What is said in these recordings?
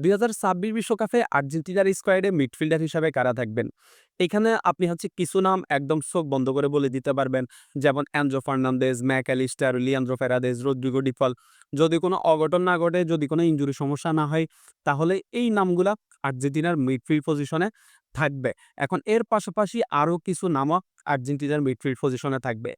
২০২৬ বিশ্বকাপে আর্জেন্টিনার স্কোয়াডে মিডফিল্ডার হিসাবে কারা থাকবেন? এখানে আপনি হচ্ছে কিছু নাম একদম চোখ বন্ধ করে বলে দিতে পারবেন। যেমন Enzo Fernandez, MacAllister, Leandro Paredes, Rodrigo De Paul. যদি কোনো অঘটন না ঘটে, যদি কোনো ইনজুরি সমস্যা না হয়, তাহলে এই নামগুলা আর্জেন্টিনার মিডফিল্ড পজিশনে থাকবে। এখন এর পাশাপাশি আরও কিছু নামও আর্জেন্টিনার মিডফিল্ড পজিশনে থাকবে।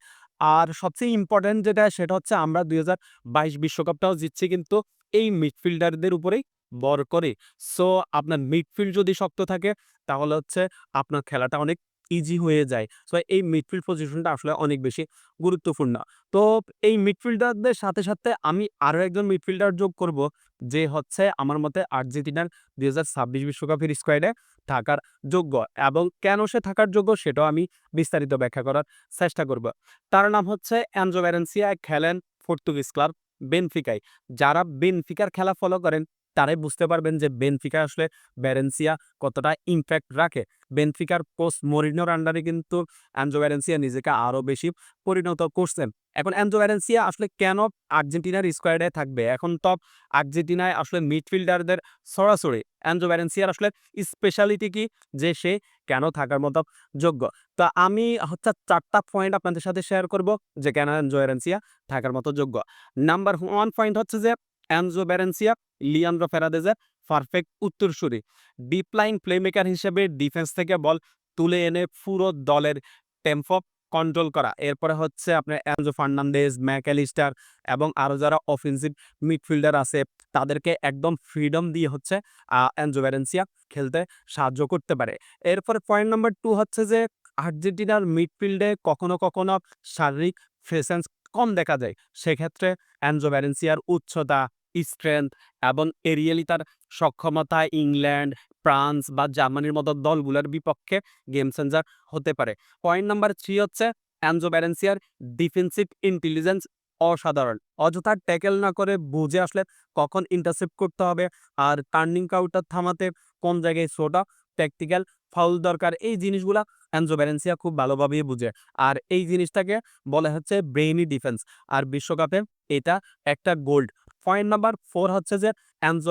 আর সবচেয়ে ইম্পোর্টেন্ট যেটা সেটা হচ্ছে আমরা ২০২২ বিশ্বকাপটাও জিতছি কিন্তু এই মিডফিল্ডারদের উপরেই ভর করে। সো আপনার মিডফিল্ড যদি শক্ত থাকে তাহলে হচ্ছে আপনার খেলাটা অনেক ইজি হয়ে যায়। সো এই মিডফিল্ড পজিশনটা আসলে অনেক বেশি গুরুত্বপূর্ণ। তো এই মিডফিল্ডারদের সাথে, সাথে আমি আরও একজন মিডফিল্ডার যোগ করব যে হচ্ছে আমার মতে আর্জেন্টিনার ২০২৬ বিশ্বকাপের স্কোয়াডে থাকার যোগ্য এবং কেন সে থাকার যোগ্য সেটাও আমি বিস্তারিত ব্যাখ্যা করার চেষ্টা করব। তার নাম হচ্ছে এনজো ভ্যালেন্সিয়া খেলেন পর্তুগিজ ক্লাব বেনফিকায়। যারা বেনফিকার খেলা ফলো করেন তারাই বুঝতে পারবেন যে বেনফিকা আসলে ভ্যালেন্সিয়া কতটা ইমপ্যাক্ট রাখে। বেনফিকার কোচ মরিনোর আন্ডারে কিন্তু এনজো ভ্যালেন্সিয়া নিজেকে আরও বেশি পরিণত করছেন। এখন এনজো ভ্যালেন্সিয়া আসলে কেন আর্জেন্টিনার স্কোয়াডে থাকবে? এখন তো আর্জেন্টিনায় আসলে মিডফিল্ডারদের সরাসরি এনজো ভ্যালেন্সিয়ার আসলে স্পেশালিটি কি? যে সে কেন থাকার মতো যোগ্য? তো আমি হচ্ছে চারটা পয়েন্ট আপনাদের সাথে শেয়ার করব যে কেন এনজো ভ্যালেন্সিয়া থাকার মতো যোগ্য। নাম্বার ওয়ান পয়েন্ট হচ্ছে যে এনজো ভ্যালেন্সিয়া লিয়ান্দ্রো ফেরাদেজের পারফেক্ট উত্তরসূরি। ডিপ লাইন প্লেমেকার হিসেবে ডিফেন্স থেকে বল তুলে এনে পুরো দলের টেম্পো কন্ট্রোল করা। এরপরে হচ্ছে আপনার এনজো ফার্নান্দেজ, ম্যাকঅ্যালিস্টার এবং আরও যারা অফেন্সিভ মিডফিল্ডার আছে তাদেরকে একদম ফ্রিডম দিয়ে হচ্ছে আ এনজো ভ্যালেন্সিয়া খেলতে সাহায্য করতে পারে। এরপরে পয়েন্ট নাম্বার টু হচ্ছে যে আর্জেন্টিনার মিডফিল্ডে কখনো, কখনো শারীরিক প্রেজেন্স কম দেখা যায়। সেক্ষেত্রে এনজো ভ্যালেন্সিয়ার উচ্চতা, স্ট্রেংথ এবং এরিয়ালি তার সক্ষমতা ইংল্যান্ড, ফ্রান্স বা জার্মানির মতো দলগুলোর বিপক্ষে গেম চেঞ্জার হতে পারে। পয়েন্ট নাম্বার থ্রি হচ্ছে এনজো ভ্যালেন্সিয়ার ডিফেন্সিভ ইন্টেলিজেন্স অসাধারণ। অযথা ট্যাকেল না করে বুঝে আসলে কখন ইন্টারসেপ্ট করতে হবে আর টার্নিং কাউন্টার থামাতে কোন জায়গায় ছোটা ট্যাকটিক্যাল ফাউল দরকার এই জিনিসগুলা এনজো ভ্যালেন্সিয়া খুব ভালোভাবেই বুঝে। আর এই জিনিসটাকে বলা হচ্ছে ব্রেইনি ডিফেন্স। আর বিশ্বকাপে এটা একটা গোল্ড। পয়েন্ট নাম্বার ফোর হচ্ছে যে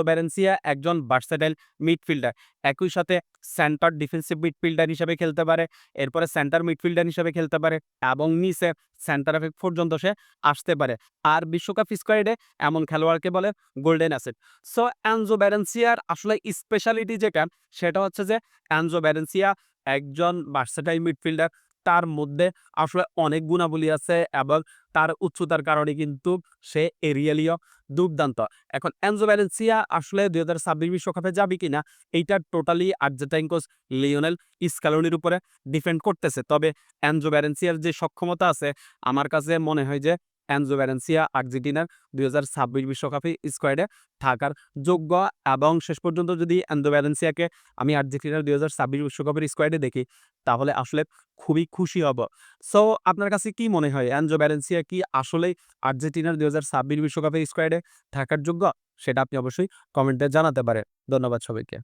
ভ্যালেন্সিয়া একজন ভার্সেটাইল মিডফিল্ডার। একই সাথে সেন্টার ডিফেন্সিভ মিডফিল্ডার হিসেবে খেলতে পারে। এরপরে সেন্টার মিডফিল্ডার হিসেবে খেলতে পারে এবং নিচে সেন্টার ব্যাক পর্যন্ত সে আসতে পারে। আর বিশ্বকাপ স্কোয়াডে এমন খেলোয়াড়কে বলে গোল্ডেন অ্যাসেট। সো এনজো ভ্যালেন্সিয়ার আসলে স্পেশালিটি যেটা, সেটা হচ্ছে যে ভ্যালেন্সিয়া একজন ভার্সেটাইল মিডফিল্ডার। তার মধ্যে আসলে অনেক গুণাবলী আছে এবং তার উচ্চতার কারণে কিন্তু সে এরিয়ালিও দুর্দান্ত। এখন এনজো ভ্যালেন্সিয়া আসলে ২০২৬ বিশ্বকাপে যাবে কিনা, এইটা টোটালি আর্জেন্টাইন কোচ লিওনেল স্ক্যালোনির উপরে ডিপেন্ড করতেছে। তবে এনজো ভ্যালেন্সিয়ার যে সক্ষমতা আছে, আমার কাছে মনে হয় যে এনজো ভ্যালেন্সিয়া, আর্জেন্টিনার ২০২৬ বিশ্বকাপে স্কোয়াডে থাকার যোগ্য এবং শেষ পর্যন্ত যদি এনজো ভ্যালেন্সিয়াকে আমি আর্জেন্টিনার ২০২৬ বিশ্বকাপের স্কোয়াডে দেখি, তাহলে আসলে খুবই খুশি হব। সো আপনার কাছে কি মনে হয় এনজো ভ্যালেন্সিয়া কি আসলেই আর্জেন্টিনার ২০২৬ বিশ্বকাপের স্কোয়াডে থাকার যোগ্য? সেটা আপনি অবশ্যই কমেন্টে জানাতে পারেন। ধন্যবাদ সবাইকে।